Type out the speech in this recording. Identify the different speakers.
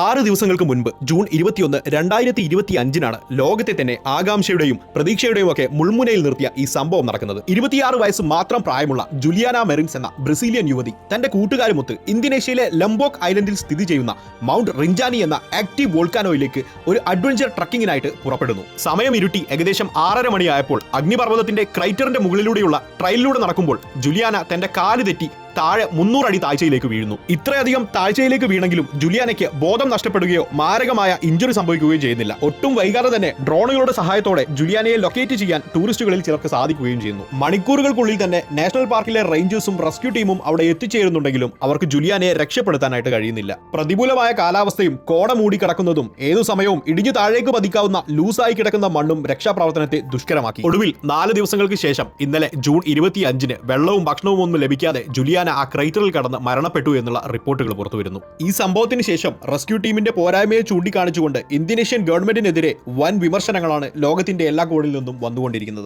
Speaker 1: ആറ് ദിവസങ്ങൾക്ക് മുൻപ് ജൂൺ ഇരുപത്തിയൊന്ന് രണ്ടായിരത്തി ഇരുപത്തി അഞ്ചിനാണ് ലോകത്തെ തന്നെ ആകാംക്ഷയുടെയും പ്രതീക്ഷയുടെയും ഒക്കെ മുൾമുനയിൽ നിർത്തിയ ഈ സംഭവം നടക്കുന്നത്. ഇരുപത്തിയാറ് വയസ്സ് മാത്രം പ്രായമുള്ള ജുലിയാന മെറിൻസ് എന്ന ബ്രസീലിയൻ യുവതി തന്റെ കൂട്ടുകാരുമൊത്ത് ഇന്തോനേഷ്യയിലെ ലംബോക് ഐലൻഡിൽ സ്ഥിതി ചെയ്യുന്ന മൗണ്ട് റിഞ്ചാനി എന്ന ആക്റ്റീവ് വോൾക്കാനോയിലേക്ക് ഒരു അഡ്വഞ്ചർ ട്രക്കിങ്ങിനായിട്ട് പുറപ്പെടുന്നു. സമയം ഇരുട്ടി ഏകദേശം ആറര മണിയായപ്പോൾ അഗ്നിപർവതത്തിന്റെ ക്രൈറ്ററിന്റെ മുകളിലൂടെയുള്ള ട്രയലിലൂടെ നടക്കുമ്പോൾ ജുലിയാന തന്റെ കാൽ തെറ്റി താഴെ മുന്നൂറ് അടി താഴ്ചയിലേക്ക് വീഴുന്നു. ഇത്രയധികം താഴ്ചയിലേക്ക് വീണെങ്കിലും ജുലിയാനയ്ക്ക് ബോധം നഷ്ടപ്പെടുകയോ മാരകമായ ഇഞ്ചുറി സംഭവിക്കുകയോ ചെയ്യുന്നില്ല. ഒട്ടും വൈകാതെ തന്നെ ഡ്രോണുകളുടെ സഹായത്തോടെ ജുലിയാനയെ ലൊക്കേറ്റ് ചെയ്യാൻ ടൂറിസ്റ്റുകളിൽ ചിലർക്ക് സാധിക്കുകയും ചെയ്യുന്നു. മണിക്കൂറുകൾക്കുള്ളിൽ തന്നെ നാഷണൽ പാർക്കിലെ റേഞ്ചേഴ്സും റെസ്ക്യൂ ടീമും അവിടെ എത്തിച്ചേരുന്നുണ്ടെങ്കിലും അവർക്ക് ജുലിയാനയെ രക്ഷപ്പെടുത്താനായിട്ട് കഴിയുന്നില്ല. പ്രതികൂലമായ കാലാവസ്ഥയും കോട മൂടി കിടക്കുന്നതും ഏതു സമയവും ഇടിഞ്ഞു താഴേക്ക് പതിക്കാവുന്ന ലൂസായി കിടക്കുന്ന മണ്ണും രക്ഷാപ്രവർത്തനത്തെ ദുഷ്കരമാക്കി. ഒടുവിൽ നാല് ദിവസങ്ങൾക്ക് ശേഷം ഇന്നലെ ജൂൺ ഇരുപത്തി അഞ്ചിന് വെള്ളവും ഭക്ഷണവും ഒന്നും ലഭിക്കാതെ ജുലിയാന ആ ക്രൈറ്ററിൽ കടന്ന് മരണപ്പെട്ടു എന്നുള്ള റിപ്പോർട്ടുകൾ പുറത്തുവരുന്നു. ഈ സംഭവത്തിന് ശേഷം റെസ്ക്യൂ ടീമിന്റെ പോരായ്മയെ ചൂണ്ടിക്കാണിച്ചുകൊണ്ട് ഇന്തോനേഷ്യൻ ഗവൺമെന്റിനെതിരെ വൻ വിമർശനങ്ങളാണ് ലോകത്തിന്റെ എല്ലാ കോണിൽ നിന്നും വന്നുകൊണ്ടിരിക്കുന്നത്.